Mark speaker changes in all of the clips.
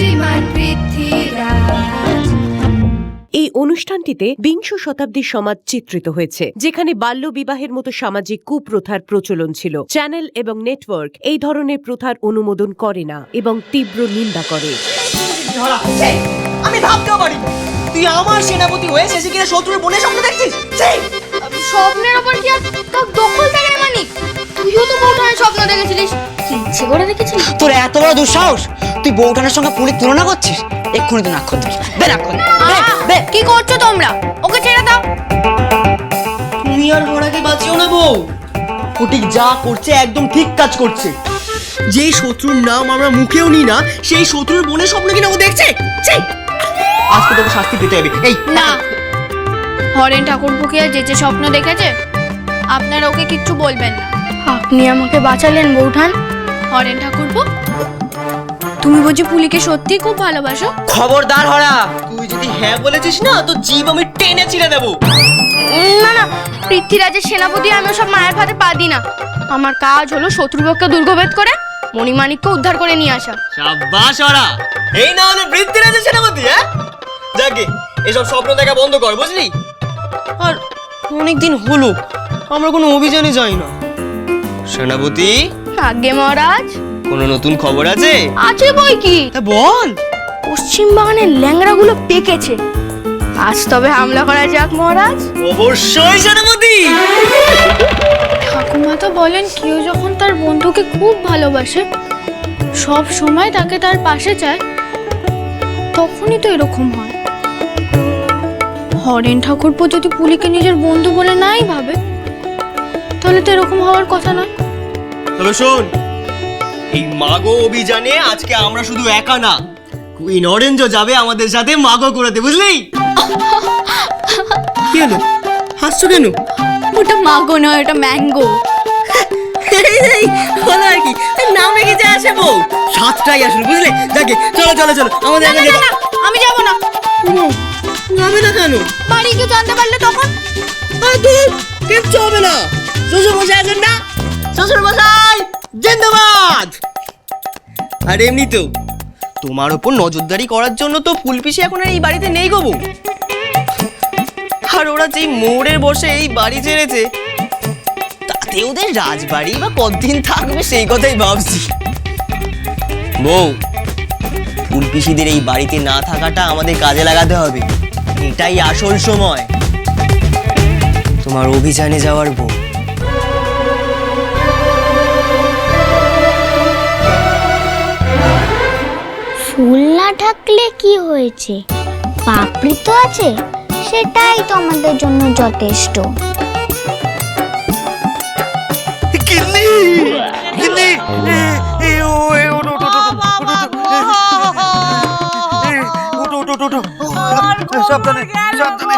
Speaker 1: শ্রীমান পৃথ্বীরাজ।
Speaker 2: এই অনুষ্ঠানটিতে বিংশ শতাব্দীর সমাজ চিত্রিত হয়েছে যেখানে বাল্য বিবাহের মতো সামাজিক কুপ্রথার প্রচলন ছিল। চ্যানেল এবং নেটওয়ার্ক এই ধরনের প্রথার অনুমোদন করে না এবং তীব্র নিন্দা করে।
Speaker 3: ধরা ছি! আমি ভাবতেও পারি তুই আমার সেনাপতি হয়ে শেষে কিনা শত্রুর বোনের স্বপ্ন দেখছিস!
Speaker 4: স্বপ্নের ওপর কি আর দখল থাকে মানিক? তুইও তো স্বপ্ন দেখেছিলিস। কি ইচ্ছে করে দেখেছিলিস
Speaker 3: তোর এত বড় দুঃসাহস? তুই বউটানের সঙ্গে পুলির তুলনা করছিস? এক্ষুনি তো নাক্ষর দিবি বে বে।
Speaker 4: কি করছ তোমরা? ওকে ছেড়ে দাও।
Speaker 3: তুমি আর ঘোড়াকে বাঁচিও না বউ। ফটিক যা করছে একদম ঠিক কাজ করছে। যেই শত্রুর নাম আমরা মুখেও নিই না সেই শত্রুর বোনের স্বপ্ন কিনা ও দেখছে? ছি! আজকে তোকে শাস্তি দিতে হবে। এই
Speaker 4: না। হরেন ঠাকুরপুকে যে যে স্বপ্ন দেখেছে? আপনারা ওকে কিচ্ছু বলবেন না। আপনি আমাকে বাঁচালেন বৌঠান। হরেন ঠাকুর ঠাকুরপো তুমি বুঝি পুলিকে সত্যি খুব ভালোবাসো?
Speaker 3: খবরদার হরা তুই যদি হ্যাঁ বলেছিস না তো জীব আমি টেনে ছিঁড়ে দেবো।
Speaker 4: না না পৃথ্বীরাজের সেনাপতি আমি সব মায়ের ফাঁদে পা দিই না। আমার কাজ হলো শত্রুপক্ষকে দুর্গভেদ করে মণিমাণিককে উদ্ধার করে নিয়ে আসা।
Speaker 3: সাব্বাস হরা। এই না হলে পৃথ্বীরাজের সেনাপতি হ্যাঁ? যাকে এসব স্বপ্ন দেখা বন্ধ কর বুঝলি? আর অনেকদিন হলো আমরা কোনো অভিযানে যাই না। সেনাপতি?
Speaker 4: আগে মহারাজ।
Speaker 3: কোনো নতুন খবর আছে?
Speaker 4: আছে বই কি?
Speaker 3: তা বল।
Speaker 4: পশ্চিম বাগানের ল্যাংড়াগুলো পেকেছে। আজ তবে হামলা করা যাক মহারাজ।
Speaker 3: অবশ্যই সেনাপতি।
Speaker 4: ঠাকুমা তো বলেন কেউ যখন তার বন্ধুকে খুব ভালোবাসে সব সময় তাকে তার পাশে চায় তখনই তো এরকম হয়। হরেন ঠাকুরপো যদি পুলিকে নিজের বন্ধু বলে নাই ভাবে তাহলে তো এরকম হওয়ার কথা নয়।
Speaker 3: তবে শোন এই মাগো অভিযানে আজকে আমরা শুধু একা না কুইন অরেঞ্জও যাবে আমাদের সাথে মাগো করাতে বুঝলি? কি হলো? হাসছো কেন?
Speaker 4: ওটা মাগো নয় ওটা ম্যাঙ্গো।
Speaker 3: হলো আর কি নাম যে আসে বউ। সাতটাই আসলে বুঝলে? যাকে চলো চলো চলো আমাদের
Speaker 4: আমি যাব না।
Speaker 3: যাবে না কেন?
Speaker 4: বাড়ি কেউ জানতে পারলে তখন?
Speaker 3: আর দূর কিচ্ছু হবে না। শ্বশুর মশাই আছেন না। শ্বশুর মশাই জিন্দাবাদ! আর, এমনিতেও। তোমার ওপর নজরদারি করার জন্য তো ফুলপিসি এখন আর এই বাড়িতে নেই গো। আর ওরা যেই মোড়ের বসে এই বাড়ি ছেড়েছে, তাতে ওদের রাজবাড়ি বা কতদিন থাকবে সেই কথাই ভাবছি। বউ, ফুলপিসিদের এই বাড়িতে না থাকাটা আমাদের কাজে লাগাতে হবে। এটাই আসল সময়। তোমার অভিযানে যাওয়ার বউ।
Speaker 5: না ঢাকলে কি হয়েছে পাপড়ি তো আছে সেটাই তো আমাদের জন্য যথেষ্ট।
Speaker 6: সাবধানে সাবধানে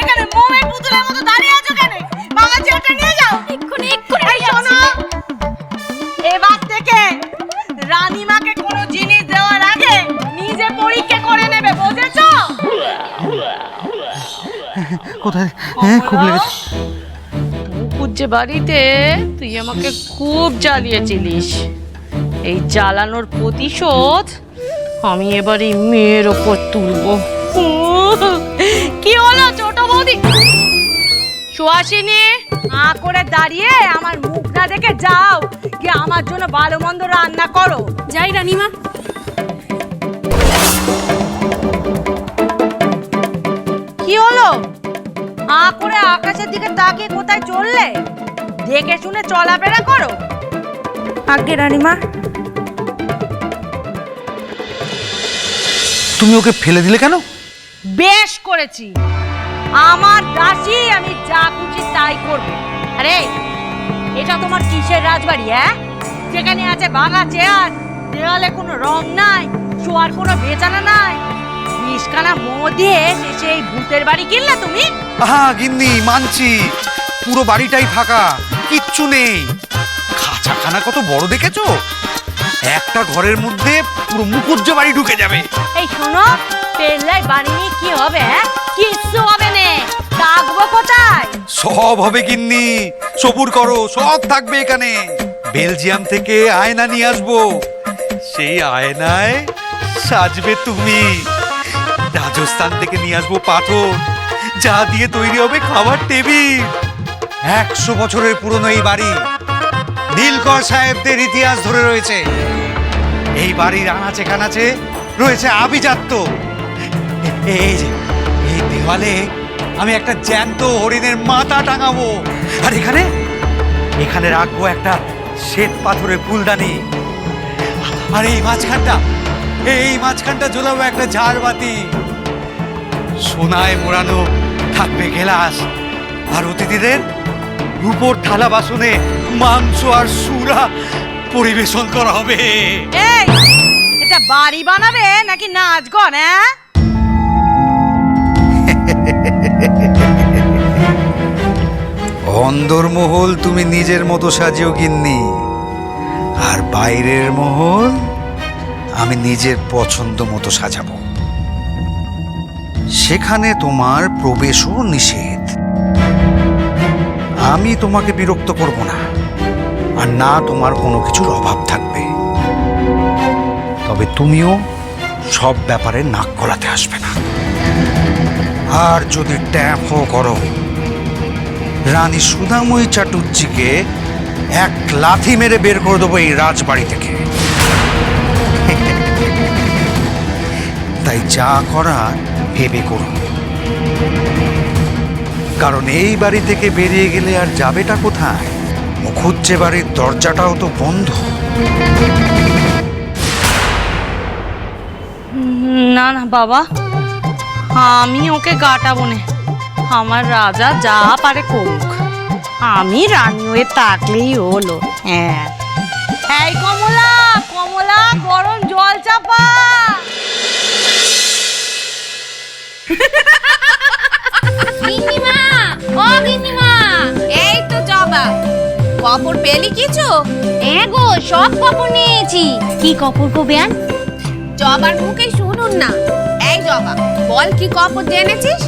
Speaker 7: এখানে মোমের পুতুলের মতো দাঁড়িয়ে আছো কেন? ভাঙা চেয়ারটা নিয়ে যাও।
Speaker 4: এক্ষুনি এক্ষুনি
Speaker 7: এই শোনো এবার থেকে রানীমাকে কোনো জিনিস দেওয়ার আগে নিজে পরীক্ষা করে নেবে বুঝেছ?
Speaker 6: কোথায়? হ্যাঁ খুব লেগেছে।
Speaker 8: পূজ্য বাড়িতে তুই আমাকে খুব জ্বালিয়েছিলিস এই জ্বালানোর প্রতিশোধ আমি এবার এই মেয়ের ওপর তুলবো। বৌদি সুহাসিনী
Speaker 7: আ করে দাঁড়িয়ে আমার মুখ না দেখে যাও কি আমার জন্য ভালো মন্দ রান্না করো।
Speaker 4: যাই রানীমা।
Speaker 7: কি হলো? আ করে আকাশের দিকে তাকিয়ে কোথায় চললে? দেখে শুনে চলাফেরা করো। আগে রানীমা।
Speaker 6: তুমি ওকে ফেলে দিলে কেন?
Speaker 7: বেশ করেছি। আমার দাসী আমি যা খুশি তাই করব। আরে এটা তোমার কিসের রাজবাড়ি হ্যাঁ? যেখানে আছে ভাঙা চেয়ার দেওয়ালে কোনো রং নাই শোয়ার কোনো বেচানা নাই। বিষখানা মধ্যে এই ভূতের বাড়ি কিনলে তুমি?
Speaker 6: আহা গিন্নি মানছি। পুরো বাড়িটাই ফাঁকা কিচ্ছু নেই। খাঁচাখানা কত বড় দেখেছ? একটা ঘরের মধ্যে পুরো মুকুজ্জ বাড়ি ঢুকে যাবে।
Speaker 7: এই শোনো পেল্লাই বাড়ি নিয়ে কি হবে হ্যাঁ? কিচ্ছু হবে নে। থাকব কোথায়?
Speaker 6: সব হবে গিন্নি, সবুর করো, সব থাকবে এখানে। বেলজিয়াম থেকে আয়না নিয়ে আসব। সেই আয়নায় সাজবে তুমি। রাজস্থান থেকে নিয়ে আসব পাথর। যা দিয়ে তৈরি হবে খাবার টেবিল। একশো বছরের পুরনো এই বাড়ি নীলকর সাহেবদের ইতিহাস ধরে রয়েছে। এই বাড়ির আনাচে কানাচে রয়েছে আভিজাত্য। এই যে দেওয়ালে আমি একটা জ্যান্ত হরিণের মাথা টাঙাবো। আর এখানে? এখানে রাখব একটা শ্বেত পাথরের ফুলদানি। আর এই মাঝখানটা এই মাঝখানটা জ্বলাবো একটা ঝাড়বাতি। সোনায় মোড়ানো থাকবে গেলাস। আর অতিথিদের রূপোর থালা বাসনে মাংস আর সুরা পরিবেশন করা হবে।
Speaker 9: এটা বাড়ি বানাবে নাকি নাচ গন হ্যাঁ?
Speaker 6: অন্দরমহল তুমি নিজের মতো সাজিও গিন্নি। আর বাইরের মহল আমি নিজের পছন্দ মতো সাজাবো। সেখানে তোমার প্রবেশও নিষেধ। আমি তোমাকে বিরক্ত করব না, আর না তোমার কোনো কিছুর অভাব থাকবে। তবে তুমিও সব ব্যাপারে নাক গলাতে আসবে না। আর যদি ট্যাপও করো রানী সুধাময়ী চাটুর্যিকে এক লাথি মেরে বের করে দেবো এই রাজবাড়ি থেকে। তাই যা করার ভেবে করুন। কারণ এই বাড়ি থেকে বেরিয়ে গেলে আর যাবেটা কোথায়? মুখুজ্জে বাড়ির দরজাটাও তো বন্ধ।
Speaker 7: না না, বাবা, আমি ওকে গাটাবো না। আমার রাজা যা পারে করুক। আমি রানী হয়ে থাকলেই হলো। হ্যাঁ।
Speaker 9: এই কমলা কমলা গরম জল চাপা।
Speaker 5: গিন্নিমা ও গিন্নিমা এই তো জবা। কাপড় পেলি কিছু? হ্যাঁ গো সব কাপড় নিয়েছি। কি কাপড় গো বেয়ান? জবার মুখে শুনুন না। এই জবা বল কি কাপড় জেনেছিস?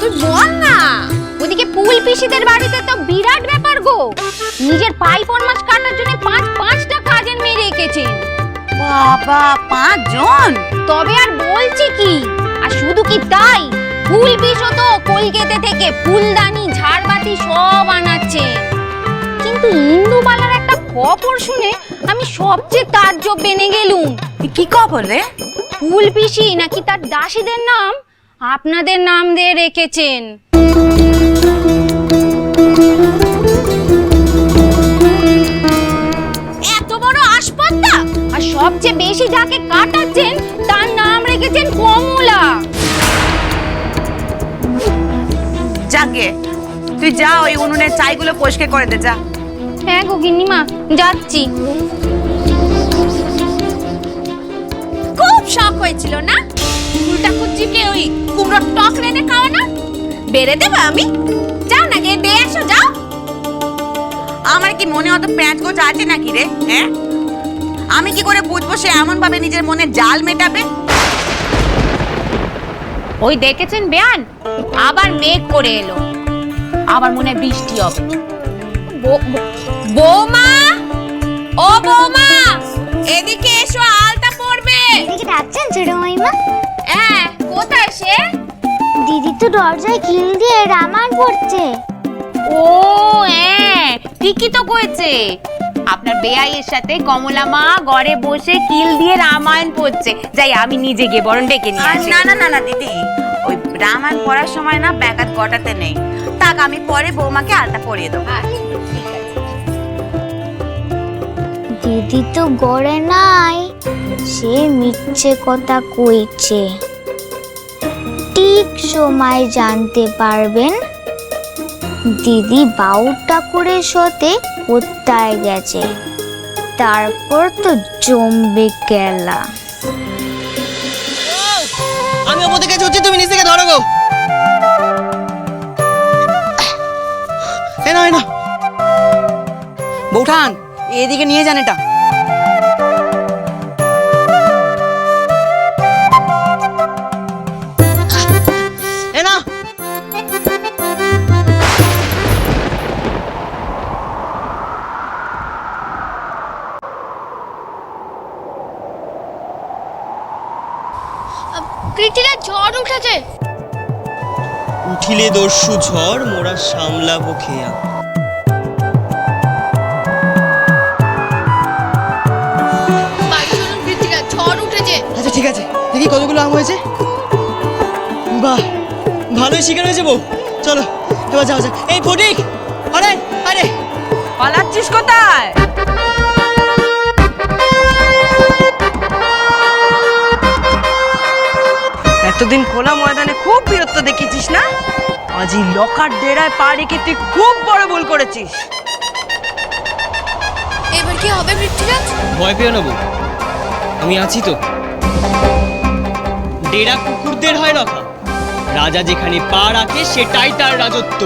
Speaker 5: তুই বল না। ওদিকে পুল পিসিদের বাড়িতে তো বিরাট ব্যাপার গো। নিজের পাই ফরমাস কাটার জন্য পাঁচ পাঁচটা কাজের মেয়ে রেখেছেন।
Speaker 9: বাবা পাঁচজন?
Speaker 5: তবে আর বলছি কি আর শুধু কি তাই ফুল পিসও তো কলকেতে থেকে ফুলদানি ঝাড়বাতি সব আনাচ্ছে। কিন্তু ইন্দুবালার একটা খবর শুনে আমি সবচেয়ে তাজ্জব বেনে গেলুম।
Speaker 9: কি খবর রে?
Speaker 5: ফুল পিসি নাকি তার দাসীদের নাম? আপনাদের নাম দিয়ে রেখেছেন। এত বড় আসপত্তা? আর সবচেয়ে বেশি যাকে কাটাচ্ছেন তার নাম রেখেছেন কমলা।
Speaker 9: যাকে তুই যা ওই উনুনের চাইগুলো পরিষ্কার করে দে যা।
Speaker 5: হ্যাঁ গো গিন্নিমা যাচ্ছি। খুব শখ হয়েছিল না? উল্টা ওই কুমড়োর টক রেনে খাওয়ানো? বেড়ে দেবো আমি? যাও না গিয়ে দিয়ে এসো যাও।
Speaker 9: আমার কি মনে অত প্যাঁচ গোছ আছে নাকি রে হ্যাঁ? আমি কি করে বুঝব সে এমন ভাবে নিজের মনে জাল মেটাবে?
Speaker 5: ওই দেখেছেন বেয়ান? আবার মেঘ করে এলো। আবার মনে বৃষ্টি হবে। বৌমা? ও বৌমা! এদিকে এসো আলতা পড়বে
Speaker 10: দিদিকে ডাকছেন ছোট
Speaker 5: কোথায় সে
Speaker 10: দিদি তো দরজায় খিল দিয়ে রামায়ণ পড়ছে।
Speaker 5: ও হ্যাঁ ঠিকই তো কয়েছে আপনার বেয়াইয়ের সাথে কমলা মা ঘরে বসে কিল দিয়ে রামায়ণ পড়ছে। যাই আমি নিজে গিয়ে বরং ডেকে নিয়ে আসি।
Speaker 9: না না না না দিদি ওই রামায়ণ পড়ার সময় না ব্যাঘাত ঘটাতে নেই। তাক আমি পরে বৌমাকে আলতা পরিয়ে দেবো।
Speaker 10: দিদি তো গড়ে নাই সে মিথ্যে কথা কইছে। ঠিক সময় জানতে পারবেন। দিদি বাউর ঠাকুরের সাথে কোথায় গেছে? তারপর তো জমবে খেলা
Speaker 3: আমি ওপর থেকে ছুটছি, তুমি নিচ থেকে ধরো গো। এ না এ না
Speaker 11: বৌঠান, এদিকে নিয়ে যান এটা।
Speaker 3: উঠিলে দস্যু ঝড় মোরা সামলাবো খেয়া। আচ্ছা ঠিক আছে। দেখি কতগুলো আম হয়েছে। বাহ ভালোই শিকার হয়েছে বউ। চলো এবার যাও যাও এই ফটিক আরে আরে।
Speaker 8: পালাচ্ছিস কোথায়? এতদিন খোলা ময়দানে খুব বীরত্ব দেখেছিস না? আজ এই লকার ডেরায় পা রেখে তুই খুব বড় ভুল করেছিস।
Speaker 4: এবার কি হবে পৃথ্বীরাজ
Speaker 3: ভয় পেও না বউ। আমি আছি তো। ডেরা কুকুরদের হয় লকা রাজা যেখানে পা রাখে সেটাই তার রাজত্ব।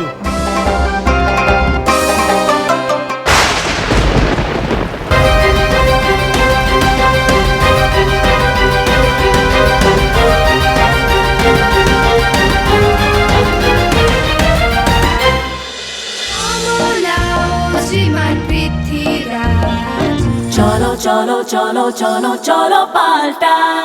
Speaker 2: চলো চলো পাল্টাই